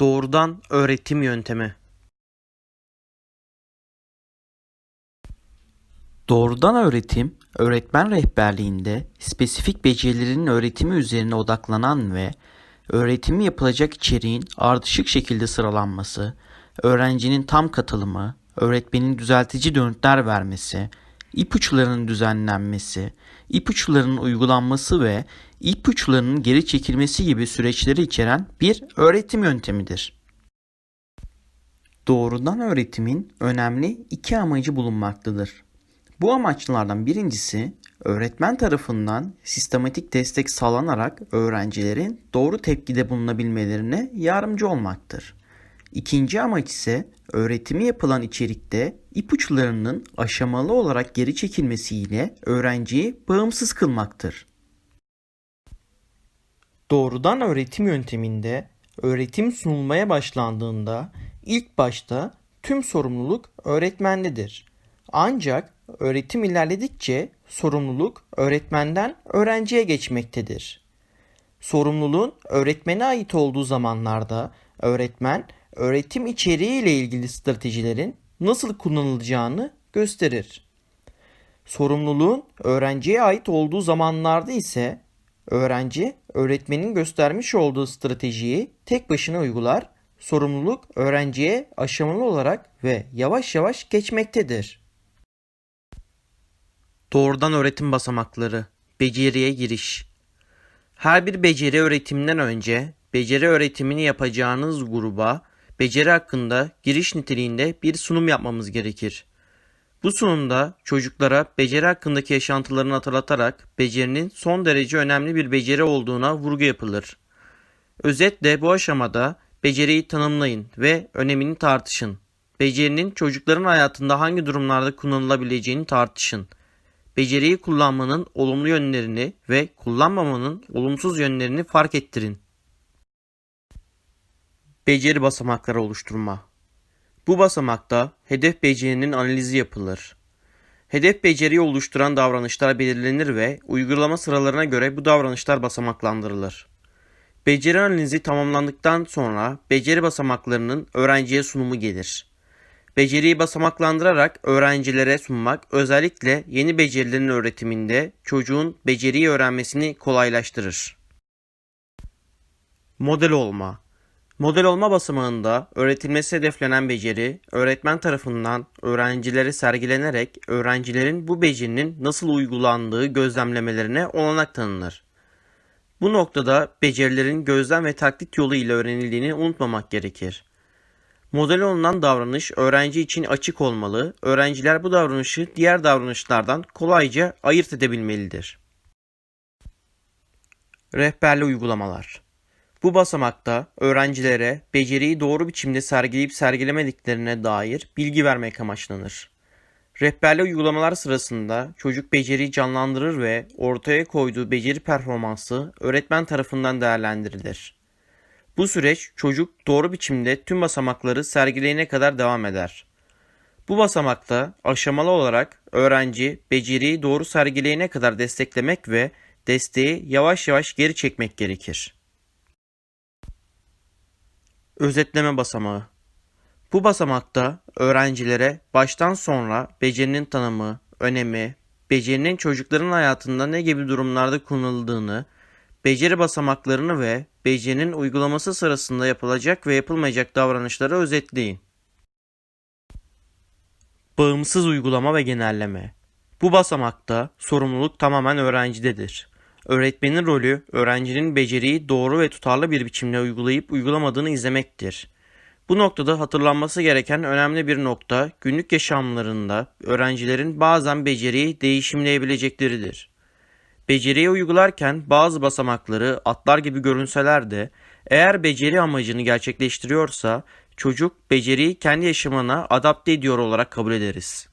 Doğrudan öğretim yöntemi. Doğrudan öğretim, öğretmen rehberliğinde spesifik becerilerin öğretimi üzerine odaklanan ve öğretimi yapılacak içeriğin ardışık şekilde sıralanması, öğrencinin tam katılımı, öğretmenin düzeltici dönütler vermesi, ipuçlarının düzenlenmesi, ipuçlarının uygulanması ve ipuçlarının geri çekilmesi gibi süreçleri içeren bir öğretim yöntemidir. Doğrudan öğretimin önemli iki amacı bulunmaktadır. Bu amaçlardan birincisi öğretmen tarafından sistematik destek sağlanarak öğrencilerin doğru tepkide bulunabilmelerine yardımcı olmaktır. İkinci amaç ise öğretimi yapılan içerikte ipuçlarının aşamalı olarak geri çekilmesiyle öğrenciyi bağımsız kılmaktır. Doğrudan öğretim yönteminde öğretim sunulmaya başlandığında ilk başta tüm sorumluluk öğretmendedir. Ancak öğretim ilerledikçe sorumluluk öğretmenden öğrenciye geçmektedir. Sorumluluğun öğretmene ait olduğu zamanlarda öğretmen öğretim içeriği ile ilgili stratejilerin nasıl kullanılacağını gösterir. Sorumluluğun öğrenciye ait olduğu zamanlarda ise öğrenci öğretmenin göstermiş olduğu stratejiyi tek başına uygular. Sorumluluk öğrenciye aşamalı olarak ve yavaş yavaş geçmektedir. Doğrudan öğretim basamakları. Beceriye giriş. Her bir beceri öğretiminden önce beceri öğretimini yapacağınız gruba beceri hakkında giriş niteliğinde bir sunum yapmamız gerekir. Bu sunumda çocuklara beceri hakkındaki yaşantılarını hatırlatarak becerinin son derece önemli bir beceri olduğuna vurgu yapılır. Özetle bu aşamada beceriyi tanımlayın ve önemini tartışın. Becerinin çocukların hayatında hangi durumlarda kullanılabileceğini tartışın. Beceriyi kullanmanın olumlu yönlerini ve kullanmamanın olumsuz yönlerini fark ettirin. Beceri basamakları oluşturma. Bu basamakta hedef becerinin analizi yapılır. Hedef beceriyi oluşturan davranışlar belirlenir ve uygulama sıralarına göre bu davranışlar basamaklandırılır. Beceri analizi tamamlandıktan sonra beceri basamaklarının öğrenciye sunumu gelir. Beceriyi basamaklandırarak öğrencilere sunmak özellikle yeni becerilerin öğretiminde çocuğun beceriyi öğrenmesini kolaylaştırır. Model olma Model olma basamağında öğretilmesi hedeflenen beceri öğretmen tarafından öğrencilere sergilenerek öğrencilerin bu becerinin nasıl uygulandığı gözlemlemelerine olanak tanınır. Bu noktada becerilerin gözlem ve taklit yolu ile öğrenildiğini unutmamak gerekir. Model olunan davranış öğrenci için açık olmalı, öğrenciler bu davranışı diğer davranışlardan kolayca ayırt edebilmelidir. Rehberli uygulamalar bu basamakta öğrencilere beceriyi doğru biçimde sergileyip sergilemediklerine dair bilgi vermek amaçlanır. Rehberli uygulamalar sırasında çocuk beceriyi canlandırır ve ortaya koyduğu beceri performansı öğretmen tarafından değerlendirilir. Bu süreç çocuk doğru biçimde tüm basamakları sergileyene kadar devam eder. Bu basamakta aşamalı olarak öğrenci beceriyi doğru sergileyene kadar desteklemek ve desteği yavaş yavaş geri çekmek gerekir. Özetleme basamağı. Bu basamakta öğrencilere baştan sonra becerinin tanımı, önemi, becerinin çocukların hayatında ne gibi durumlarda kullanıldığını, beceri basamaklarını ve becerinin uygulaması sırasında yapılacak ve yapılmayacak davranışları özetleyin. Bağımsız uygulama ve genelleme. Bu basamakta sorumluluk tamamen öğrencidedir. Öğretmenin rolü öğrencinin beceriyi doğru ve tutarlı bir biçimde uygulayıp uygulamadığını izlemektir. Bu noktada hatırlanması gereken önemli bir nokta günlük yaşamlarında öğrencilerin bazen beceriyi değişimleyebilecekleridir. Beceriyi uygularken bazı basamakları atlar gibi görünseler de eğer beceri amacını gerçekleştiriyorsa çocuk beceriyi kendi yaşamına adapte ediyor olarak kabul ederiz.